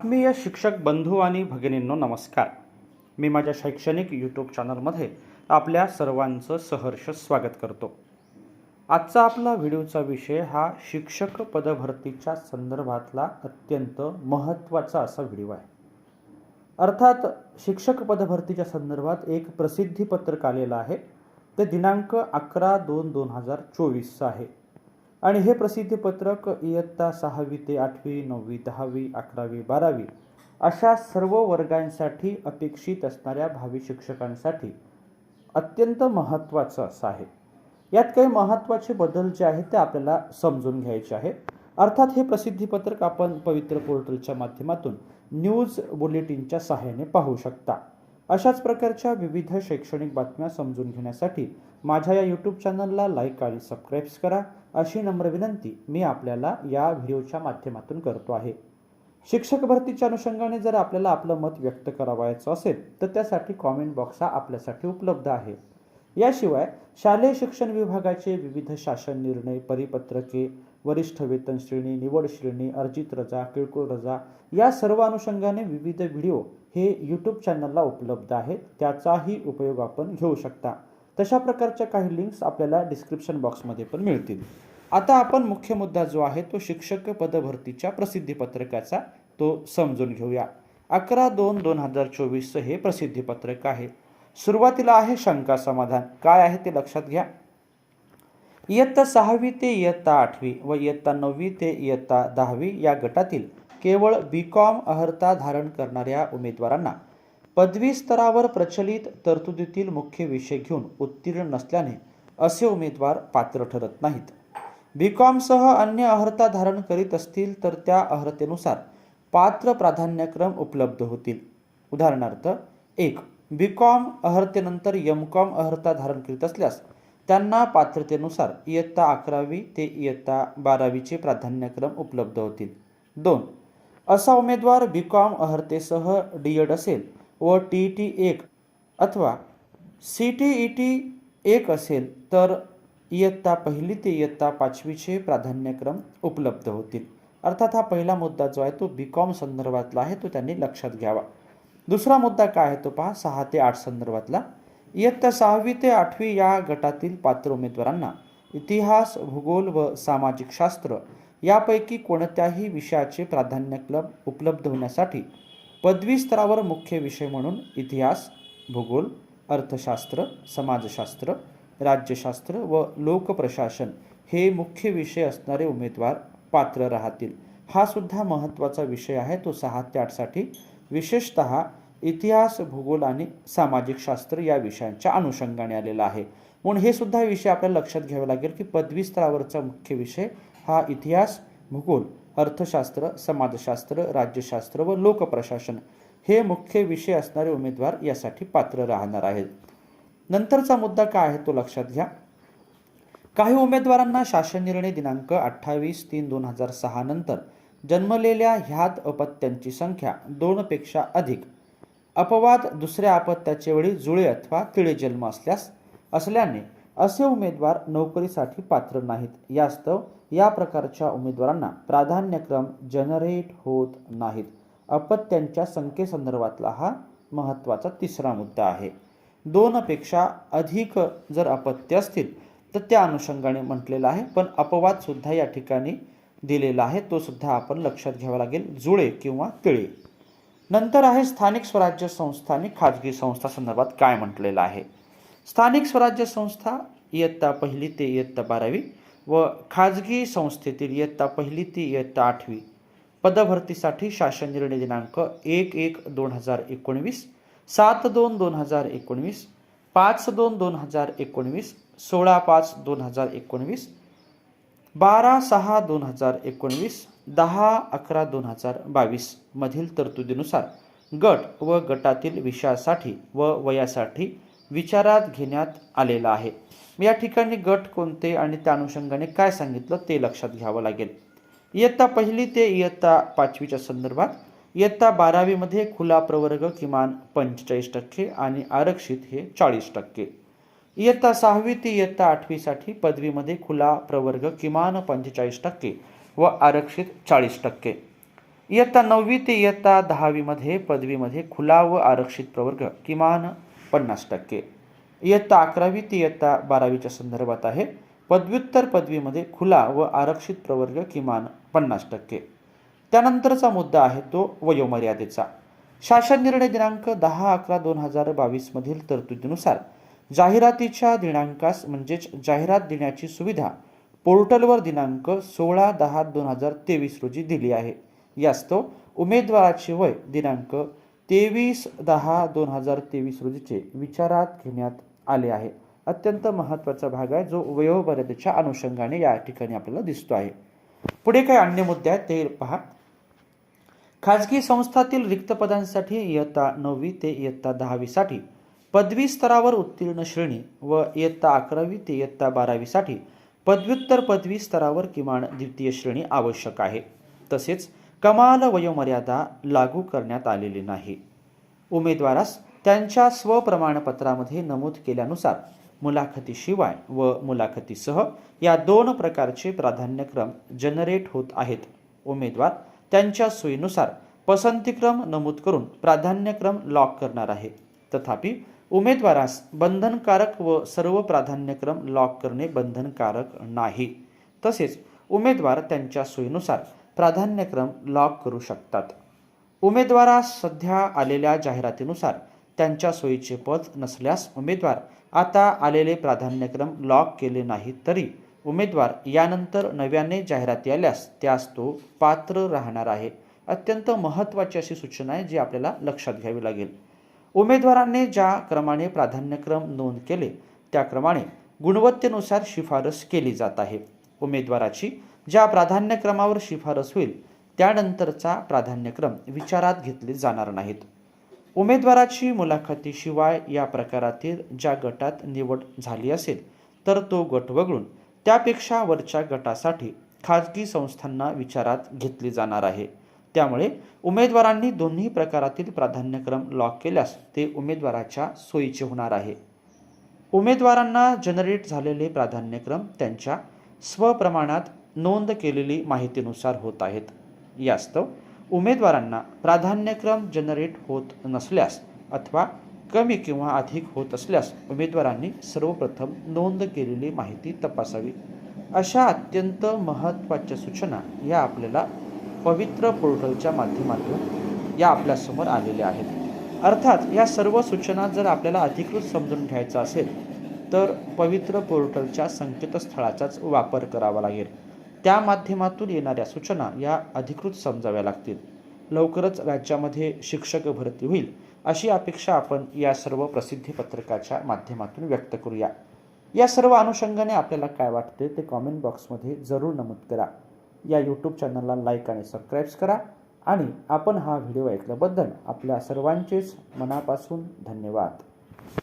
आत्मीय शिक्षक बंधू आणि भगिनींनो नमस्कार. मी माझ्या शैक्षणिक यूट्यूब चॅनलमध्ये आपल्या सर्वांचं सहर्ष स्वागत करतो. आजचा आपला व्हिडिओचा विषय हा शिक्षक पदभरतीच्या संदर्भातला अत्यंत महत्त्वाचा असा व्हिडिओ आहे. अर्थात शिक्षक पदभरतीच्या संदर्भात एक प्रसिद्धीपत्रक आलेलं आहे. ते दिनांक अकरा दोन दोन हजार चोवीसचं आहे. आणि हे प्रसिद्धीपत्रक इयत्ता सहावी ते आठवी नववी दहावी अकरावी बारावी अशा सर्व वर्गांसाठी अपेक्षित असणाऱ्या भावी शिक्षकांसाठी अत्यंत महत्त्वाचं असं आहे. यात काही महत्त्वाचे बदल जे आहेत ते आपल्याला समजून घ्यायचे आहे अर्थात हे प्रसिद्धीपत्रक आपण पवित्र पोर्टलच्या माध्यमातून न्यूज बुलेटिनच्या सहाय्याने पाहू शकता. अशाच प्रकारच्या विविध शैक्षणिक बातम्या समजून घेण्यासाठी माझ्या या यूट्यूब चॅनलला लाईक आणि सबस्क्राईब्स करा. अशी नम्र विनंती मी आपल्याला या व्हिडिओच्या माध्यमातून करतो आहे. शिक्षक भरतीच्या अनुषंगाने जर आपल्याला आपलं मत व्यक्त करावायचं असेल तर त्यासाठी कॉमेंट बॉक्स हा आपल्यासाठी उपलब्ध आहे. याशिवाय शालेय शिक्षण विभागाचे विविध शासन निर्णय परिपत्रके वरिष्ठ वेतन श्रेणी निवड श्रेणी अर्जित रजा किरकोळ रजा या सर्व अनुषंगाने विविध व्हिडिओ हे यूट्यूब चॅनलला उपलब्ध आहेत. त्याचाही उपयोग आपण घेऊ शकता. तशा प्रकारच्या काही लिंक्स आपल्याला डिस्क्रिप्शन बॉक्समध्ये पण मिळतील. आता आपण मुख्य मुद्दा जो आहे तो शिक्षक पदभरतीच्या प्रसिद्धीपत्रकाचा तो समजून घेऊया. अकरा दोन दोन हजार चोवीसचं हे प्रसिद्धीपत्रक आहे. सुरुवातीला आहे शंका समाधान. काय आहे ते लक्षात घ्या. इयत्ता सहावी ते इयत्ता आठवी व इयत्ता नववी ते इयत्ता दहावी या गटातील केवळ बी कॉम अर्हता धारण करणाऱ्या उमेदवारांना पदवी स्तरावर प्रचलित तरतुदीतील मुख्य विषय घेऊन उत्तीर्ण नसल्याने असे उमेदवार पात्र ठरत नाहीत. बी कॉमसह अन्य अर्हता धारण करीत असतील तर त्या अर्हतेनुसार पात्र प्राधान्यक्रम उपलब्ध होतील. उदाहरणार्थ एक बी कॉम अर्हतेनंतर एम कॉम अर्हता धारण करीत असल्यास त्यांना पात्रतेनुसार इयत्ता अकरावी ते इयत्ता बारावीचे प्राधान्यक्रम उपलब्ध होतील. दोन असा उमेदवार बी कॉम अर्हतेसह डी एड असेल व टी ई टी एक अथवा सी टी ई टी एक असेल तर इयत्ता पहिली ते इयत्ता पाचवीचे प्राधान्यक्रम उपलब्ध होतील. अर्थात हा पहिला मुद्दा जो आहे तो बी कॉम संदर्भातला आहे तो त्यांनी लक्षात घ्यावा. दुसरा मुद्दा काय आहे तो पहा सहा ते आठ संदर्भातला. इयत्ता सहावी ते आठवी या गटातील पात्र उमेदवारांना इतिहास भूगोल व सामाजिक शास्त्र यापैकी कोणत्याही विषयाचे प्राधान्यक्रम उपलब्ध होण्यासाठी पदवी स्तरावर मुख्य विषय म्हणून इतिहास भूगोल अर्थशास्त्र समाजशास्त्र राज्यशास्त्र व लोकप्रशासन हे मुख्य विषय असणारे उमेदवार पात्र राहतील. हा सुद्धा महत्त्वाचा विषय आहे तो सहा ते आठसाठी विशेषत इतिहास भूगोल आणि सामाजिक शास्त्र या विषयांच्या अनुषंगाने आलेला आहे. म्हणून हे सुद्धा विषय आपल्याला लक्षात घ्यावे लागेल की पदवी स्तरावरचा मुख्य विषय हा इतिहास भूगोल अर्थशास्त्र समाजशास्त्र राज्यशास्त्र व लोकप्रशासन हे मुख्य विषय असणारे उमेदवार यासाठी पात्र राहणार आहेत. नंतरचा मुद्दा काय आहे तो लक्षात घ्या. काही उमेदवारांना शासन निर्णय दिनांक अठ्ठावीस तीन दोन हजार सहा नंतर जन्मलेल्या ह्यात अपत्यांची संख्या दोनपेक्षा अधिक. अपवाद दुसऱ्या अपत्याच्या वेळी जुळे अथवा तिळे जन्म असल्यास असल्याने असे उमेदवार नोकरीसाठी पात्र नाहीत. यास्तव या प्रकारच्या उमेदवारांना प्राधान्यक्रम जनरेट होत नाहीत. अपत्यांच्या संख्येसंदर्भातला हा महत्त्वाचा तिसरा मुद्दा आहे. दोनपेक्षा अधिक जर अपत्य असतील तर त्या अनुषंगाने म्हटलेलं आहे पण अपवादसुद्धा या ठिकाणी दिलेला आहे. तो सुद्धा आपण लक्षात घ्यावा लागेल. जुळे किंवा तिळे. नंतर आहे स्थानिक स्वराज्य संस्था आणि खाजगी संस्था संदर्भात काय म्हटलेलं आहे? स्थानिक स्वराज्य संस्था इयत्ता पहिली ते इयत्ता बारावी व खाजगी संस्थेतील इयत्ता पहिली ते इयत्ता आठवी पदभरतीसाठी शासन निर्णय दिनांक एक एक दोन हजार एकोणवीस सात दोन दोन हजार एकोणवीस पाच दोन दोन हजार एकोणवीस सोळा पाच दोन हजार एकोणवीस बारा सहा दोन हजार एकोणवीस दहा अकरा दोन हजार बावीस मधील तरतुदीनुसार गट व गटातील विषयासाठी व वयासाठी विचारात घेण्यात आलेला आहे. या ठिकाणी गट कोणते आणि त्या अनुषंगाने काय सांगितलं ते लक्षात घ्यावं लागेल. इयत्ता पहिली ते इयत्ता पाचवीच्या संदर्भात इयत्ता बारावीमध्ये खुला प्रवर्ग किमान पंचेचाळीस टक्के आणि आरक्षित हे चाळीस टक्के. इयत्ता सहावी ते इयत्ता आठवीसाठी पदवीमध्ये खुला प्रवर्ग किमान पंचेचाळीस टक्के व आरक्षित चाळीस टक्के. इयत्ता नववी ते इयत्ता दहावीमध्ये पदवीमध्ये खुला व आरक्षित प्रवर्ग किमान पन्नास टक्के. इयत्ता अकरावी ते इयत्ता बारावीच्या संदर्भात आहे. पदव्युत्तर पदवीमध्ये खुला व आरक्षित प्रवर्ग किमान पन्नास टक्के. त्यानंतरचा मुद्दा आहे तो वयोमर्यादेचा. शासन निर्णय दिनांक दहा अकरा दोन हजार बावीसमधील तरतुदीनुसार जाहिरातीच्या दिनांकास म्हणजेच जाहिरात देण्याची सुविधा पोर्टलवर दिनांक सोळा दहा दोन हजार तेवीस रोजी दिली आहे. यास्तव उमेदवाराचे वय दिनांक तेवीस दहा दोन हजार तेवीस रोजीचे विचारात घेण्यात आले आहे. अत्यंत महत्त्वाचा भाग आहे जो वयोमर्यादेच्या अनुषंगाने या ठिकाणी आपल्याला दिसतो आहे. पुढे काही अन्य मुद्दे आहेत ते पहा. खाजगी संस्थातील रिक्त पदांसाठी इयत्ता नववी ते इयत्ता दहावीसाठी पदवी स्तरावर उत्तीर्ण श्रेणी व इयत्ता अकरावी ते इयत्ता बारावीसाठी पदव्युत्तर पदवी स्तरावर किमान द्वितीय श्रेणी आवश्यक आहे. तसेच कमाल वयोमर्यादा लागू करण्यात आलेली नाही. उमेदवारास त्यांच्या स्वप्रमाणपत्रामध्ये नमूद केल्यानुसार मुलाखतीशिवाय व मुलाखतीसह या दोन प्रकारचे प्राधान्यक्रम जनरेट होत आहेत. उमेदवार त्यांच्या सोयीनुसार पसंतीक्रम नमूद करून प्राधान्यक्रम लॉक करणार आहे. तथापि उमेदवारास बंधनकारक व सर्व प्राधान्यक्रम लॉक करणे बंधनकारक नाही. तसेच उमेदवार त्यांच्या सोयीनुसार प्राधान्यक्रम लॉक करू शकतात. उमेदवारास सध्या आलेल्या जाहिरातीनुसार त्यांच्या सोयीचे पद नसल्यास उमेदवार आता आलेले प्राधान्यक्रम लॉक केले नाही तरी उमेदवार यानंतर नव्याने जाहिराती आल्यास त्यास तो पात्र राहणार आहे. अत्यंत महत्त्वाची अशी सूचना आहे जी आपल्याला लक्षात घ्यावी लागेल. उमेदवारांनी ज्या क्रमाने प्राधान्यक्रम नोंद केले त्या क्रमाने गुणवत्तेनुसार शिफारस केली जात आहे. उमेदवाराची ज्या प्राधान्यक्रमावर शिफारस होईल त्यानंतरचा प्राधान्यक्रम विचारात घेतले जाणार नाहीत. उमेदवाराची मुलाखतीशिवाय या प्रकारातील ज्या गटात निवड झाली असेल तर तो गट वगळून त्यापेक्षा वरच्या गटासाठी खाजगी संस्थांना विचारात घेतली जाणार आहे. त्यामुळे उमेदवारांनी दोन्ही प्रकारातील प्राधान्यक्रम लॉक केल्यास ते उमेदवाराच्या सोयीचे होणार आहे. उमेदवारांना जनरेट झालेले प्राधान्यक्रम त्यांच्या स्वप्रमाणात नोंद केलेली माहितीनुसार होत आहेत. यास्तव उमेदवारांना प्राधान्यक्रम जनरेट होत नसल्यास अथवा कमी किंवा अधिक होत असल्यास उमेदवारांनी सर्वप्रथम नोंद केलेली माहिती तपासावी. अशा अत्यंत महत्त्वाच्या सूचना या आपल्याला पवित्र पोर्टलच्या माध्यमातून या आपल्यासमोर आलेल्या आहेत. अर्थात या सर्व सूचना जर आपल्याला अधिकृत समजून घ्यायचं असेल तर पवित्र पोर्टलच्या संकेतस्थळाचाच वापर करावा लागेल. त्या माध्यमातून येणाऱ्या सूचना या अधिकृत समजाव्या लागतील. लवकरच राज्यामध्ये शिक्षक भरती होईल अशी अपेक्षा आपण या सर्व प्रसिद्धी पत्रकाच्या माध्यमातून व्यक्त करूया. या सर्व अनुषंगाने आपल्याला काय वाटते ते कॉमेंट बॉक्समध्ये जरूर नमूद करा. या यूट्यूब चॅनलला लाईक आणि सबस्क्राईब करा आणि आपण हा व्हिडिओ ऐकल्याबद्दल आपल्या सर्वांचेच मनापासून धन्यवाद.